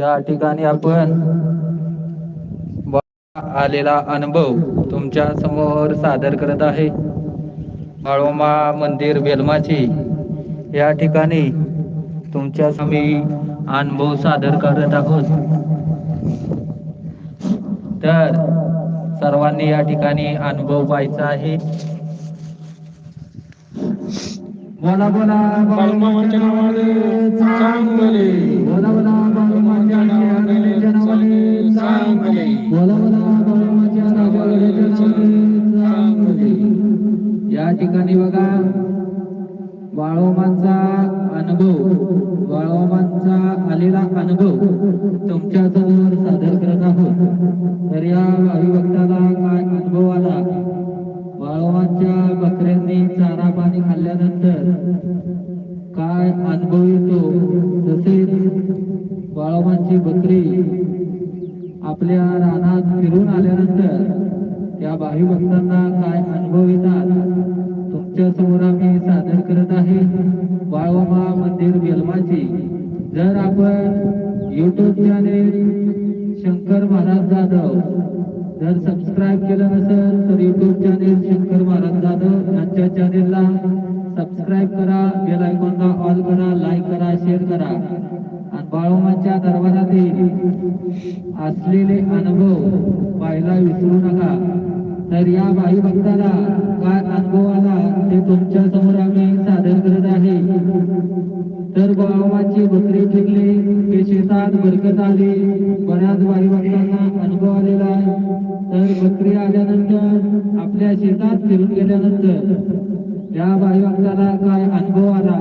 या ठिकाणी आपण आलेला अनुभव तुमच्यासमोर सादर करत आहे. बाळोमा मंदिर बेलमाची या ठिकाणी तुमच्या आम्ही अनुभव सादर करत आहोत. तर सर्वांनी या ठिकाणी अनुभव पाहायचा आहे. बोला बोला बाळूमामाच्या नावाने चांगले. बोला बोला बाळूमामाच्या नावाने चांगले. बोला बोला बाळूमामाच्या नावाने चांगले. या ठिकाणी बघा बाळोमांचा अनुभव बाळोमांचा आलेला अनुभव तुमच्यासमोर सादर करत आहोत तर या हरिभक्ताला झाल्यानंतर काय अनुभव येतो? तसेच बाळाबांची बकरी आपल्या रानात फिरून आल्यानंतर त्या बाही भक्तांना काय अनुभव येतात? तुमच्यासमोर आम्ही सादर करत आहे बाळवामा मंदिर बेलमाची जर आपण युट्यूब चॅनेल शंकर महाराज जाधव जर सबस्क्राईब केलं नसेल तर युट्यूब चॅनेल शंकर महाराज जाधव यांच्या चॅनेलला सबस्क्राईब करा बेल आयकॉनला ऑल करा लाईक करा शेअर करा. आणि बाळोमाच्या दरबारातील असलेले अनुभव पाहायला विसरू नका. तर या भाई भक्ताला काय अनुभव आला ते तुमच्यासमोर आम्ही सादर करत आहे. तर बाळोमाची बकरी फिरली ते शेतात बरकत आली. बऱ्याच भाई भक्तांना अनुभव आलेला तर बकरी आल्यानंतर आपल्या शेतात फिरून गेल्यानंतर या भाई काय अनुभव आला?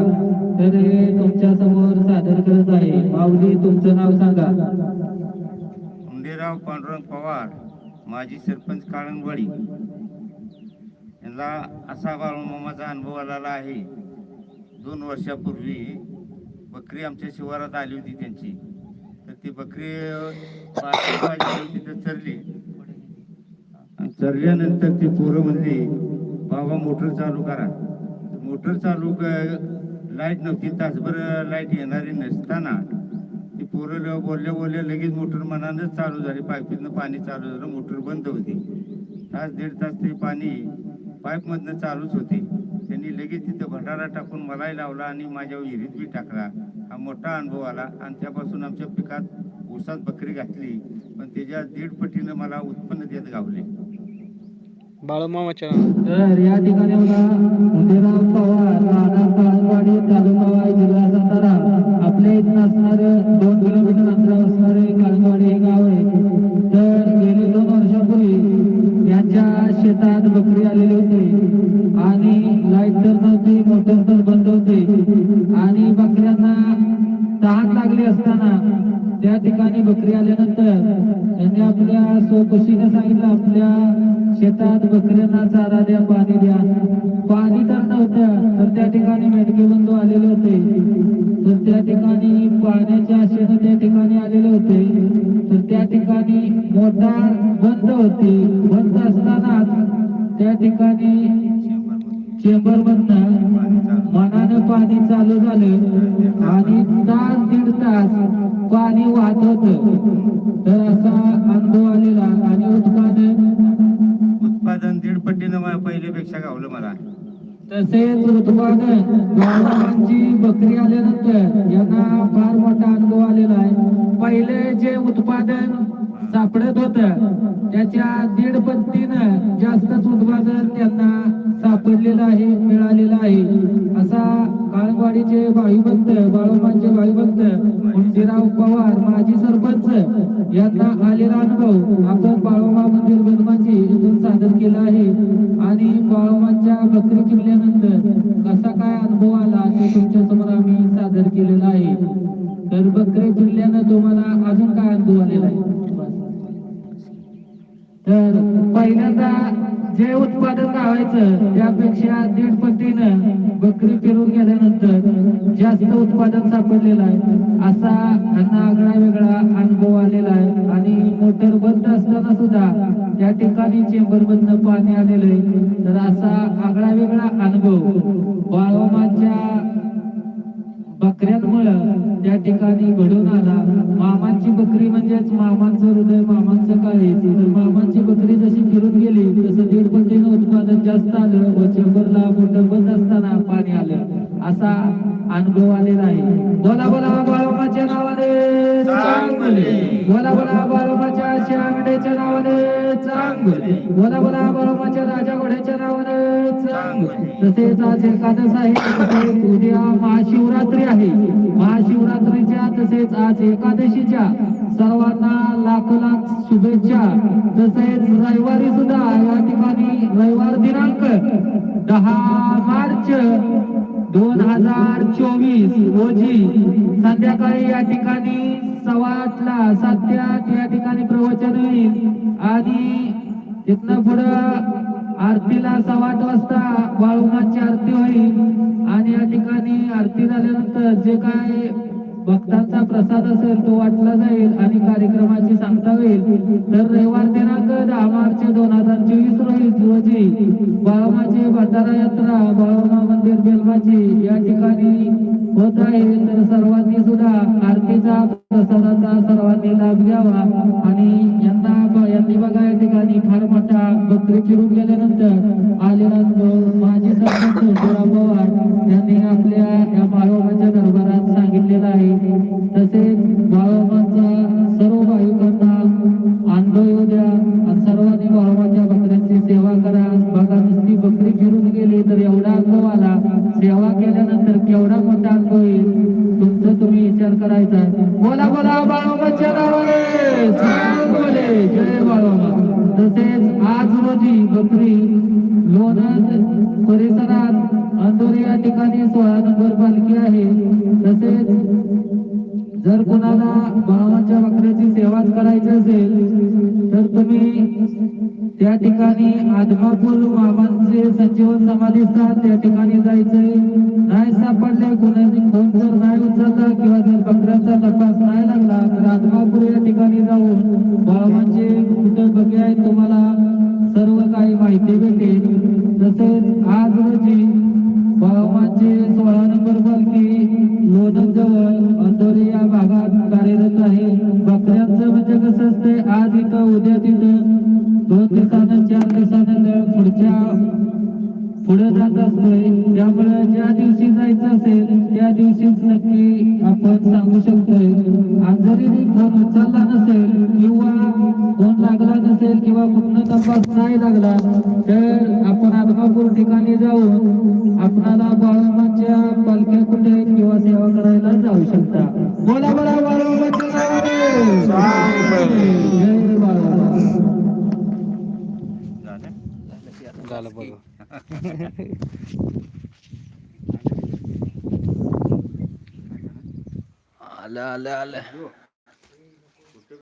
तर हे तुमच्यासमोर सादर करत आहे. माऊली तुमचं नाव सांगा. खंडेराव पांडुरंग पवार माजी सरपंच काळंगवाडी. यांना असा बाळूमामाचा अनुभव आलेला आहे. दोन वर्षापूर्वी बकरी आमच्या शिवारात आली होती त्यांची. तर ती बकरी तिथं चरली. आणि ती पोरं म्हणते बाबा मोटर चालू करा. मोटर चालू लाइट नव्हती. तासभर लाइट येणारी नसताना ती पोरं बोलल्या बोलल्या लगेच मोटर मनानंच चालू झाली. पाईपमधनं पाणी चालू झालं. मोटर बंद होती. तास दीड तास ते पाणी पाईपमधनं चालूच होते. त्यांनी लगेच तिथं भंडारा टाकून मलाही लावला आणि माझ्या विहिरीत बी टाकला. हा मोठा अनुभव आला. आणि त्यापासून आमच्या पिकात ऊसात बकरी घातली. पण त्याच्या दीड पटीनं मला उत्पन्न देत गावले. बाळूमामाच्या तर या ठिकाणी बघा मुंडेराव पवार राहणार तालुका जिल्हा सातारा आपल्या इथं असणारे दोन किलोमीटर अंतरावर असणारे आपल्या चौकशीने सांगितलं आपल्या शेतात बकऱ्यांना चारा द्या पाणी द्या. पाणी तर नव्हतं तर त्या ठिकाणी मेटके बंधू आलेले होते. तर त्या ठिकाणी पाण्याच्या आशेने त्या ठिकाणी आलेले होते. तर त्या ठिकाणी मोटार बंद होती. बंद असताना त्या ठिकाणी चेंबर मधनं मनानं पाणी चालू झालं आणि तास दीड तास पाणी वाहत होत. तर असा अनुभव आलेला आणि उत्पादन उत्पादन दीड पटीनं पहिल्यापेक्षा गावलं मला. तसेच उत्पादन गावरांची बकरी आल्यानंतर यांना फार मोठा अनुभव आलेला आहे. पहिले जे उत्पादन सापडत होत त्याच्या दीड पत्तीनं वाडीचे भाईभक्त बाळोबांचे भाईभक्त मुंजीराव पवार माजी सरपंच यांना आलेला अनुभव आपण बाळोबा मंदिर बदमाची इथून सादर केला आहे. आणि बाळोबांच्या बकरी किल्ल्यानंतर कसा काय अनुभव आला ते तुमच्यासमोर आम्ही सादर केलेला आहे. तर बकरी किल्ल्यानं तुम्हाला अजून काय अनुभव आलेला आहे? तर पहिल्यांदा जे उत्पादन लावायचं त्यापेक्षा दीड पटीनं बकरी फिरून गेल्यानंतर जास्त उत्पादन सापडलेलं आहे. असा त्यांना आगळा वेगळा अनुभव आलेला आहे. आणि मोटर बंद असताना सुद्धा त्या ठिकाणी चेंबर बंद पाणी आलेलं आहे. व चेंबरला बोट बंद असताना पाणी आलं. असा अनुभव आलेला आहे. बोला बोला बाळोबाच्या नावाने. बोला बोला बाळोबाच्या आंगडेच्या नावाने. बोला बोला बाळोबाच्या राजा घोड्याच्या नावाने तसेच आज एकादश आहे उद्या महाशिवरात्री आहे. महाशिवरात्रीच्या तसेच आज एकादशीच्या सर्वांना लाखो लाख शुभेच्छा. तसेच रविवारी सुद्धा या ठिकाणी रविवार दिनांक दहा मार्च दोन हजार चोवीस रोजी संध्याकाळी या ठिकाणी सव्वा आठला सात या ठिकाणी प्रवचन होईल आणि तिथनं पुढं आरतीला सव्वा आठ वाजता बाळूमाची आरती होईल. आणि या ठिकाणी आरती झाल्यानंतर जे काय भक्तांचा प्रसाद असेल तो वाटला जाईल आणि कार्यक्रमाची सांगता होईल. तर रविवार दिनांक दहा मार्च दोन हजार चोवीस रोजी बाळमाची भंडारा यात्रा बाळमा मंदिर बेलमाची या ठिकाणी होत आहे तर सर्वांनी सुद्धा आरतीचा प्रसादाचा सर्वांनी लाभ घ्यावा. आणि यांना यांनी बघा या ठिकाणी फार मोठा बकरी चिरून गेल्यानंतर आलेला जो माजी सरपंच पवार यांनी आपल्या विचार करायचा आहे. बोला बोला बाळोबाच्या नावाने बोले जय बाळोबा तसेच आज रोजी बकरी लोणंद परिसरात अंदोरी या ठिकाणी सोळा नंबर पालखी आहे. तसेच जर कोणाला बाळाच्या बकऱ्याची सेवा करायची असेल तर तुम्ही त्या ठिकाणी आदमापूर बाबांचे संजीवन समाधी स्थान त्या ठिकाणी जायचंय. नाही सापडले कोणाची फोन जर नाही उचलला किंवा जर बकऱ्याचा तपास नाही लागला तर आदमापूर या ठिकाणी जाऊन बाबांचे कुठं बगे आहेत तुम्हाला सर्व काही माहिती भेटेल. तसेच आज रोजी बाबांचे सोळा नंबर पालखी लोणंद जवळ अंधोरी या भागात कार्यरत आहे. बकऱ्यांचं म्हणजे कसं असतंय आज इथं उद्या तिथं दोन दिवसानं चार दिवसानं पुढच्या पुढे जात असतोय. त्यामुळे ज्या दिवशी जायचं असेल त्या दिवशीच नक्की आपण सांगू शकतोय. आज जरी फोन उचलला नसेल किंवा फोन लागला नसेल किंवा पूर्ण तपास नाही लागला तर आपण आदमापूर ठिकाणी जाऊन आपणाला बाळूमाच्या पालख्या कुठे किंवा सेवा करायला जाऊ शकता. बोला बोला बाळूमाच्या नावाने जय बाळूमा झालं बघ. आलं आलं आलं.